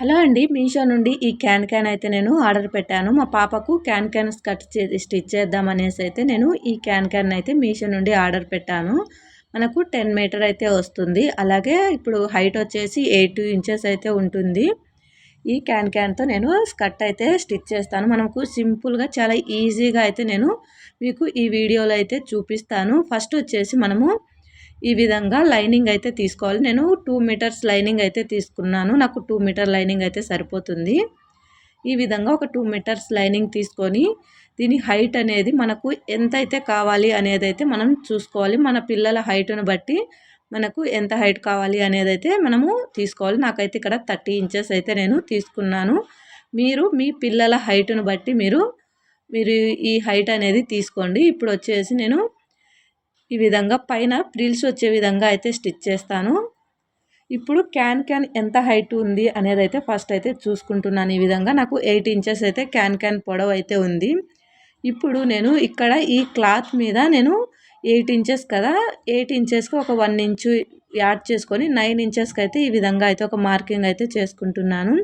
Hello అండి మీషో నుండి ఈ క్యాన్ క్యాన్ అయితే నేను ఆర్డర్ పెట్టాను. మా పాపకు క్యాన్ క్యాన్ కట్ చే స్టిచ్ చేద్దామనేసి అయితే నేను ఈ క్యాన్ క్యాన్ అయితే మీషో నుండి ఆర్డర్ పెట్టాను. మనకు టెన్ మీటర్ అయితే వస్తుంది. అలాగే ఇప్పుడు హైట్ వచ్చేసి ఎయిట్ ఇంచెస్ అయితే ఉంటుంది. ఈ క్యాన్ క్యాన్తో నేను స్కర్ట్ అయితే స్టిచ్ చేస్తాను. మనకు సింపుల్గా చాలా ఈజీగా అయితే నేను మీకు ఈ వీడియోలో అయితే చూపిస్తాను. ఫస్ట్ వచ్చేసి మనము ఈ విధంగా లైనింగ్ అయితే తీసుకోవాలి. నేను టూ మీటర్స్ లైనింగ్ అయితే తీసుకున్నాను. నాకు టూ మీటర్ లైనింగ్ అయితే సరిపోతుంది. ఈ విధంగా ఒక టూ మీటర్స్ లైనింగ్ తీసుకొని దీని హైట్ అనేది మనకు ఎంత అయితే కావాలి అనేది అయితే మనం చూసుకోవాలి. మన పిల్లల హైట్ను బట్టి మనకు ఎంత హైట్ కావాలి అనేది అయితే మనము తీసుకోవాలి. నాకైతే ఇక్కడ థర్టీ ఇంచెస్ అయితే నేను తీసుకున్నాను. మీరు మీ పిల్లల హైట్ను బట్టి మీరు మీరు ఈ హైట్ అనేది తీసుకోండి. ఇప్పుడు వచ్చేసి నేను ఈ విధంగా పైన ప్రిల్స్ వచ్చే విధంగా అయితే స్టిచ్ చేస్తాను. ఇప్పుడు క్యాన్ క్యాన్ ఎంత హైట్ ఉంది అనేది అయితే ఫస్ట్ అయితే చూసుకుంటున్నాను. ఈ విధంగా నాకు ఎయిట్ ఇంచెస్ అయితే క్యాన్ క్యాన్ పొడవు అయితే ఉంది. ఇప్పుడు నేను ఇక్కడ ఈ క్లాత్ మీద నేను ఎయిట్ ఇంచెస్ కదా ఎయిట్ ఇంచెస్కి ఒక వన్ ఇంచు యాడ్ చేసుకొని నైన్ ఇంచెస్కి అయితే ఈ విధంగా అయితే ఒక మార్కింగ్ అయితే చేసుకుంటున్నాను.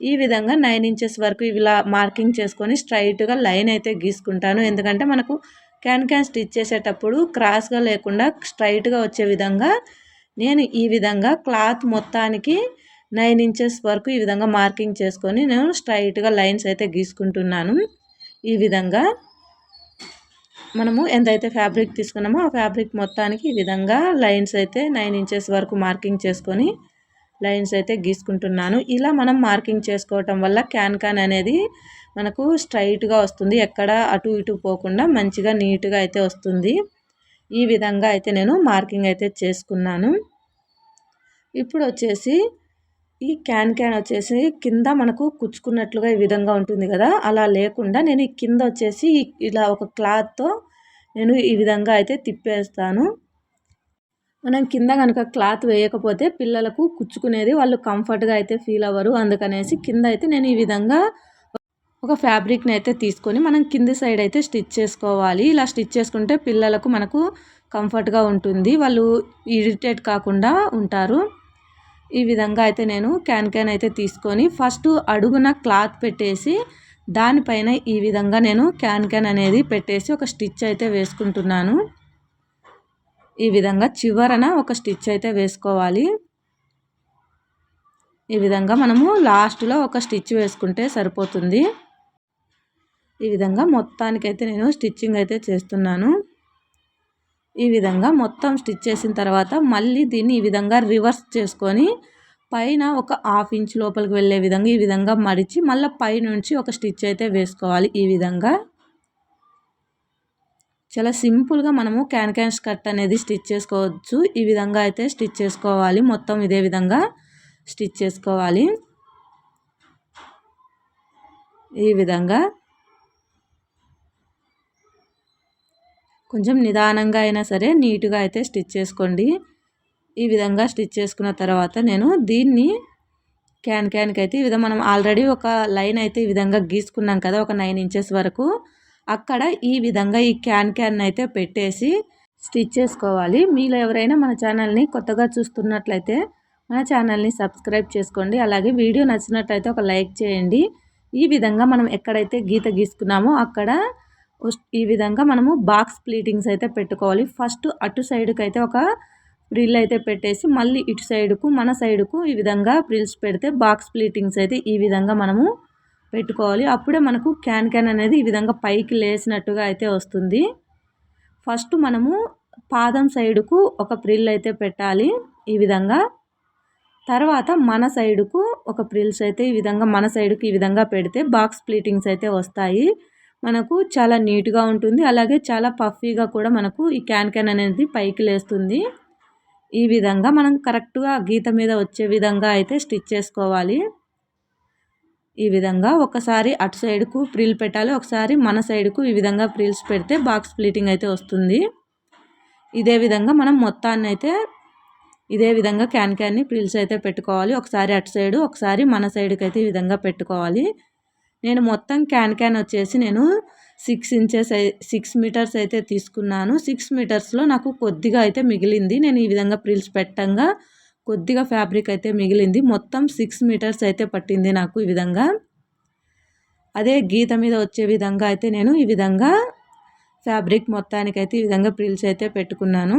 ఈ విధంగా నైన్ ఇంచెస్ వరకు ఇలా మార్కింగ్ చేసుకొని స్ట్రైట్గా లైన్ అయితే గీసుకుంటాను. ఎందుకంటే మనకు క్యాన్ క్యాన్ స్టిచ్ చేసేటప్పుడు క్రాస్గా లేకుండా స్ట్రైట్గా వచ్చే విధంగా నేను ఈ విధంగా క్లాత్ మొత్తానికి నైన్ ఇంచెస్ వరకు ఈ విధంగా మార్కింగ్ చేసుకొని నేను స్ట్రైట్గా లైన్స్ అయితే గీసుకుంటున్నాను. ఈ విధంగా మనము ఎంతైతే ఫ్యాబ్రిక్ తీసుకున్నామో ఆ ఫ్యాబ్రిక్ మొత్తానికి ఈ విధంగా లైన్స్ అయితే నైన్ ఇంచెస్ వరకు మార్కింగ్ చేసుకొని లైన్స్ అయితే గీసుకుంటున్నాను. ఇలా మనం మార్కింగ్ చేసుకోవటం వల్ల క్యాన్ క్యాన్ అనేది మనకు స్ట్రైట్గా వస్తుంది. ఎక్కడ అటు ఇటు పోకుండా మంచిగా నీట్గా అయితే వస్తుంది. ఈ విధంగా అయితే నేను మార్కింగ్ అయితే చేసుకున్నాను. ఇప్పుడు వచ్చేసి ఈ క్యాన్ క్యాన్ వచ్చేసి కింద మనకు కుచ్చుకున్నట్లుగా ఈ విధంగా ఉంటుంది కదా. అలా లేకుండా నేను ఈ కింద వచ్చేసి ఇలా ఒక క్లాత్తో నేను ఈ విధంగా అయితే తిప్పేస్తాను. మనం కింద కనుక క్లాత్ వేయకపోతే పిల్లలకు కుచ్చుకునేది వాళ్ళు కంఫర్ట్గా అయితే ఫీల్ అవ్వరు. అందుకనేసి కింద అయితే నేను ఈ విధంగా ఒక ఫ్యాబ్రిక్ని అయితే తీసుకొని మనం కింది సైడ్ అయితే స్టిచ్ చేసుకోవాలి. ఇలా స్టిచ్ చేసుకుంటే పిల్లలకు మనకు కంఫర్ట్గా ఉంటుంది. వాళ్ళు ఇరిటేట్ కాకుండా ఉంటారు. ఈ విధంగా అయితే నేను క్యాన్ క్యాన్ అయితే తీసుకొని ఫస్ట్ అడుగున క్లాత్ పెట్టేసి దానిపైన ఈ విధంగా నేను క్యాన్ క్యాన్ అనేది పెట్టేసి ఒక స్టిచ్ అయితే వేసుకుంటున్నాను. ఈ విధంగా చివరన ఒక స్టిచ్ అయితే వేసుకోవాలి. ఈ విధంగా మనము లాస్ట్లో ఒక స్టిచ్ వేసుకుంటే సరిపోతుంది. ఈ విధంగా మొత్తానికైతే నేను స్టిచ్చింగ్ అయితే చేస్తున్నాను. ఈ విధంగా మొత్తం స్టిచ్ చేసిన తర్వాత మళ్ళీ దీన్ని ఈ విధంగా రివర్స్ చేసుకొని పైన ఒక హాఫ్ ఇంచ్ లోపలికి వెళ్ళే విధంగా ఈ విధంగా మడిచి మళ్ళీ పైనుంచి ఒక స్టిచ్ అయితే వేసుకోవాలి ఈ విధంగా. చాలా సింపుల్గా మనము క్యాన్ క్యాన్ స్కర్ట్ అనేది స్టిచ్ చేసుకోవచ్చు. ఈ విధంగా అయితే స్టిచ్ చేసుకోవాలి. మొత్తం ఇదే విధంగా స్టిచ్ చేసుకోవాలి. ఈ విధంగా కొంచెం నిదానంగా అయినా సరే నీట్గా అయితే స్టిచ్ చేసుకోండి. ఈ విధంగా స్టిచ్ చేసుకున్న తర్వాత నేను దీన్ని క్యాన్ క్యాన్కి అయితే ఈ విధంగా మనం ఆల్రెడీ ఒక లైన్ అయితే ఈ విధంగా గీసుకున్నాం కదా ఒక నైన్ ఇంచెస్ వరకు. అక్కడ ఈ విధంగా ఈ క్యాన్ క్యాన్ అయితే పెట్టేసి స్టిచ్ చేసుకోవాలి. మీలో ఎవరైనా మన ఛానల్ని కొత్తగా చూస్తున్నట్లయితే మన ఛానల్ని సబ్స్క్రైబ్ చేసుకోండి. అలాగే వీడియో నచ్చినట్లయితే ఒక లైక్ చేయండి. ఈ విధంగా మనం ఎక్కడైతే గీత గీసుకున్నామో అక్కడ ఈ విధంగా మనము బాక్స్ ప్లీటింగ్స్ అయితే పెట్టుకోవాలి. ఫస్ట్ అటు సైడ్కి అయితే ఒక ప్రిల్ అయితే పెట్టేసి మళ్ళీ ఇటు సైడ్కు మన సైడ్కు ఈ విధంగా ప్రిల్స్ పెడితే బాక్స్ ప్లీటింగ్స్ అయితే ఈ విధంగా మనము పెట్టుకోవాలి. అప్పుడే మనకు క్యాన్ క్యాన్ అనేది ఈ విధంగా పైకి లేసినట్టుగా అయితే వస్తుంది. ఫస్ట్ మనము పాదం సైడుకు ఒక ప్రిల్ అయితే పెట్టాలి ఈ విధంగా. తర్వాత మన సైడుకు ఒక ప్రిల్స్ అయితే ఈ విధంగా మన సైడుకి ఈ విధంగా పెడితే బాక్స్ ప్లీటింగ్స్ అయితే వస్తాయి. మనకు చాలా నీట్గా ఉంటుంది. అలాగే చాలా పఫీగా కూడా మనకు ఈ క్యాన్ క్యాన్ అనేది పైకి లేస్తుంది. ఈ విధంగా మనం కరెక్ట్గా గీత మీద వచ్చే విధంగా అయితే స్టిచ్ చేసుకోవాలి. ఈ విధంగా ఒకసారి అటు సైడ్కు ప్రిల్ పెట్టాలి ఒకసారి మన సైడ్కు ఈ విధంగా ప్రిల్స్ పెడితే బాక్స్ ప్లీటింగ్ అయితే వస్తుంది. ఇదే విధంగా మనం మొత్తాన్ని అయితే ఇదే విధంగా క్యాన్ క్యాన్ని ప్రిల్స్ అయితే పెట్టుకోవాలి. ఒకసారి అటు సైడు ఒకసారి మన సైడ్కి అయితే ఈ విధంగా పెట్టుకోవాలి. నేను మొత్తం క్యాన్ క్యాన్ వచ్చేసి నేను సిక్స్ ఇంచెస్ సిక్స్ మీటర్స్ అయితే తీసుకున్నాను. సిక్స్ మీటర్స్లో నాకు కొద్దిగా అయితే మిగిలింది. నేను ఈ విధంగా ప్రిల్స్ పెట్టంగా కొద్దిగా ఫ్యాబ్రిక్ అయితే మిగిలింది. మొత్తం సిక్స్ మీటర్స్ అయితే పట్టింది నాకు ఈ విధంగా. అదే గీత మీద వచ్చే విధంగా అయితే నేను ఈ విధంగా ఫ్యాబ్రిక్ మొత్తానికైతే ఈ విధంగా ప్రిల్స్ అయితే పెట్టుకున్నాను.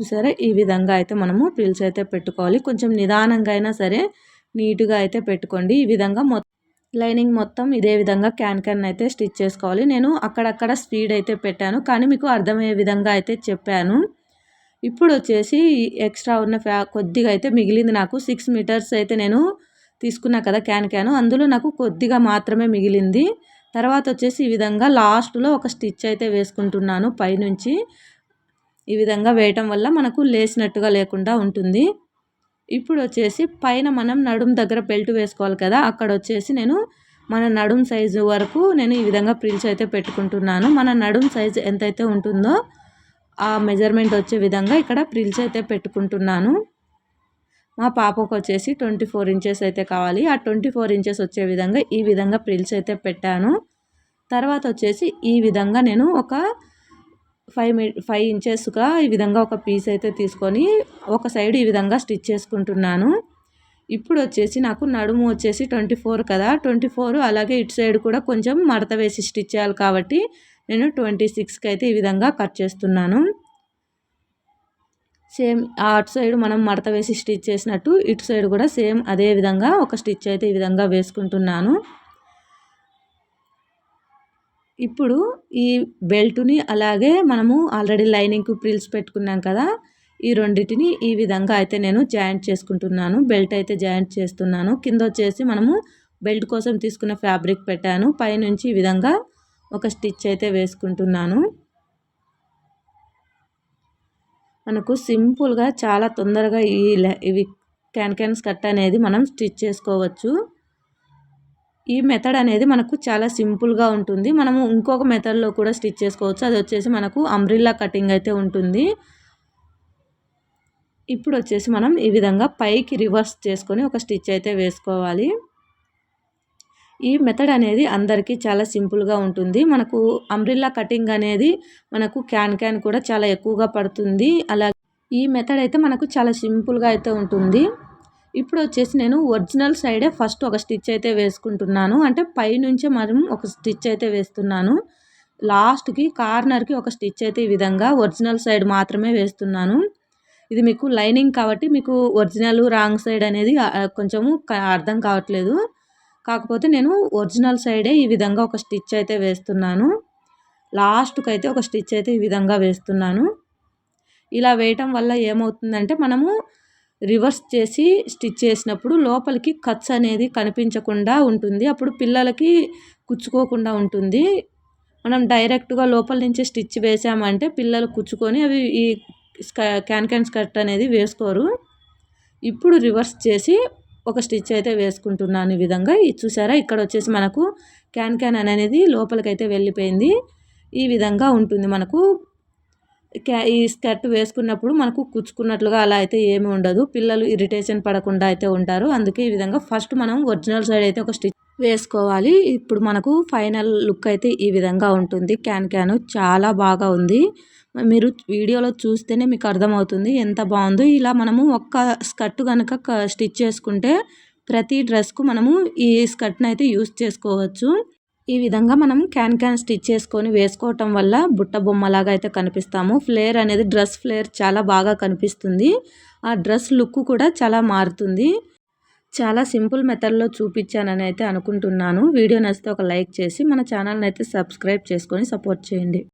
చూసారా? ఈ విధంగా అయితే మనము ప్రిల్స్ అయితే పెట్టుకోవాలి. కొంచెం నిదానంగా అయినా సరే నీట్గా అయితే పెట్టుకోండి. ఈ విధంగా మొత్తం లైనింగ్ మొత్తం ఇదే విధంగా క్యాన్ క్యాన్ అయితే స్టిచ్ చేసుకోవాలి. నేను అక్కడక్కడ స్పీడ్ అయితే పెట్టాను. కానీ మీకు అర్థమయ్యే విధంగా అయితే చెప్పాను. ఇప్పుడు వచ్చేసి ఎక్స్ట్రా ఉన్న ఫ్యా కొద్దిగా అయితే మిగిలింది నాకు. సిక్స్ మీటర్స్ అయితే నేను తీసుకున్నా కదా క్యాన్ క్యాన్. అందులో నాకు కొద్దిగా మాత్రమే మిగిలింది. తర్వాత వచ్చేసి ఈ విధంగా లాస్ట్లో ఒక స్టిచ్ అయితే వేసుకుంటున్నాను పైనుంచి. ఈ విధంగా వేయటం వల్ల మనకు లేసినట్టుగా లేకుండా ఉంటుంది. ఇప్పుడు వచ్చేసి పైన మనం నడుం దగ్గర బెల్ట్ వేసుకోవాలి కదా అక్కడ వచ్చేసి నేను మన నడుం సైజు వరకు నేను ఈ విధంగా ప్రిల్స్ అయితే పెట్టుకుంటున్నాను. మన నడుం సైజు ఎంతైతే ఉంటుందో ఆ మెజర్మెంట్ వచ్చే విధంగా ఇక్కడ ప్రిల్స్ అయితే పెట్టుకుంటున్నాను. మా పాపకు వచ్చేసి ట్వంటీ ఫోర్ ఇంచెస్ అయితే కావాలి. ఆ ట్వంటీ ఫోర్ ఇంచెస్ వచ్చే విధంగా ఈ విధంగా ప్రిల్స్ అయితే పెట్టాను. తర్వాత వచ్చేసి ఈ విధంగా నేను ఒక ఫైవ్ మీ ఫైవ్ ఇంచెస్గా ఈ విధంగా ఒక పీస్ అయితే తీసుకొని ఒక సైడ్ ఈ విధంగా స్టిచ్ చేసుకుంటున్నాను. ఇప్పుడు వచ్చేసి నాకు నడుము వచ్చేసి ట్వంటీ ఫోర్ కదా. ట్వంటీ ఫోర్ అలాగే ఇటు సైడ్ కూడా కొంచెం మడత వేసి స్టిచ్ చేయాలి కాబట్టి నేను ట్వంటీ సిక్స్కి అయితే ఈ విధంగా కట్ చేస్తున్నాను. సేమ్ అటు సైడ్ మనం మడత వేసి స్టిచ్ చేసినట్టు ఇటు సైడ్ కూడా సేమ్ అదే విధంగా ఒక స్టిచ్ అయితే ఈ విధంగా వేసుకుంటున్నాను. ఇప్పుడు ఈ బెల్ట్ని అలాగే మనము ఆల్రెడీ లైనింగ్కి ప్రిల్స్ పెట్టుకున్నాం కదా ఈ రెండింటిని ఈ విధంగా అయితే నేను జాయింట్ చేసుకుంటున్నాను. బెల్ట్ అయితే జాయింట్ చేస్తున్నాను. కింద వచ్చేసి మనము బెల్ట్ కోసం తీసుకున్న ఫ్యాబ్రిక్ పెట్టాను. పైనుంచి ఈ విధంగా ఒక స్టిచ్ అయితే వేసుకుంటున్నాను. మనకు సింపుల్గా చాలా తొందరగా ఈ ఇవి క్యాన్ క్యాన్స్ కట్ అనేది మనం స్టిచ్ చేసుకోవచ్చు. ఈ మెథడ్ అనేది మనకు చాలా సింపుల్గా ఉంటుంది. మనము ఇంకొక మెథడ్లో కూడా స్టిచ్ చేసుకోవచ్చు. అది వచ్చేసి మనకు అంబ్రిల్లా కటింగ్ అయితే ఉంటుంది. ఇప్పుడు వచ్చేసి మనం ఈ విధంగా పైకి రివర్స్ చేసుకొని ఒక స్టిచ్ అయితే వేసుకోవాలి. ఈ మెథడ్ అనేది అందరికీ చాలా సింపుల్గా ఉంటుంది. మనకు అంబ్రిల్లా కటింగ్ అనేది మనకు క్యాన్ క్యాన్ కూడా చాలా ఎక్కువగా పడుతుంది. అలాగే ఈ మెథడ్ అయితే మనకు చాలా సింపుల్గా అయితే ఉంటుంది. ఇప్పుడు వచ్చేసి నేను ఒరిజినల్ సైడే ఫస్ట్ ఒక స్టిచ్ అయితే వేసుకుంటున్నాను. అంటే పైనుంచే మనం ఒక స్టిచ్ అయితే వేస్తున్నాను. లాస్ట్కి కార్నర్కి ఒక స్టిచ్ అయితే ఈ విధంగా ఒరిజినల్ సైడ్ మాత్రమే వేస్తున్నాను. ఇది మీకు లైనింగ్ కాబట్టి మీకు ఒరిజినల్ రాంగ్ సైడ్ అనేది కొంచెము అర్థం కావట్లేదు. కాకపోతే నేను ఒరిజినల్ సైడే ఈ విధంగా ఒక స్టిచ్ అయితే వేస్తున్నాను. లాస్ట్కి అయితే ఒక స్టిచ్ అయితే ఈ విధంగా వేస్తున్నాను. ఇలా వేయటం వల్ల ఏమవుతుందంటే మనము రివర్స్ చేసి స్టిచ్ చేసినప్పుడు లోపలికి కట్స్ అనేది కనిపించకుండా ఉంటుంది. అప్పుడు పిల్లలకి కుచ్చుకోకుండా ఉంటుంది. మనం డైరెక్ట్గా లోపల నుంచి స్టిచ్ వేసామంటే పిల్లలు కుచ్చుకొని అవి ఈ క్యాన్ క్యాన్ స్కర్ట్ అనేది వేసుకోరు. ఇప్పుడు రివర్స్ చేసి ఒక స్టిచ్ అయితే వేసుకుంటున్నాను ఈ విధంగా. ఇది చూసారా? ఇక్కడ వచ్చేసి మనకు క్యాన్ క్యాన్ అనేది లోపలికైతే వెళ్ళిపోయింది. ఈ విధంగా ఉంటుంది మనకు. ఈ స్కర్ట్ వేసుకున్నప్పుడు మనకు కుచ్చుకున్నట్లుగా అలా అయితే ఏమి ఉండదు. పిల్లలు ఇరిటేషన్ పడకుండా అయితే ఉంటారు. అందుకే ఈ విధంగా ఫస్ట్ మనం ఒరిజినల్ సైడ్ అయితే ఒక స్టిచ్ వేసుకోవాలి. ఇప్పుడు మనకు ఫైనల్ లుక్ అయితే ఈ విధంగా ఉంటుంది. క్యాన్ క్యాన్ చాలా బాగా ఉంది. మీరు వీడియోలో చూస్తేనే మీకు అర్థమవుతుంది ఎంత బాగుందో. ఇలా మనము ఒక్క స్కర్ట్ కనుక స్టిచ్ చేసుకుంటే ప్రతి డ్రెస్కు మనము ఈ స్కర్ట్ని అయితే యూస్ చేసుకోవచ్చు. ఈ విధంగా మనం క్యాన్ క్యాన్ స్టిచ్ చేసుకొని వేసుకోవటం వల్ల బుట్ట బొమ్మలాగా అయితే కనిపిస్తాము. ఫ్లేర్ అనేది డ్రెస్ ఫ్లేర్ చాలా బాగా కనిపిస్తుంది. ఆ డ్రెస్ లుక్ కూడా చాలా మారుతుంది. చాలా సింపుల్ మెథడ్లో చూపించానని అయితే అనుకుంటున్నాను. వీడియో నచ్చితే ఒక లైక్ చేసి మన ఛానల్ని అయితే సబ్స్క్రైబ్ చేసుకొని సపోర్ట్ చేయండి.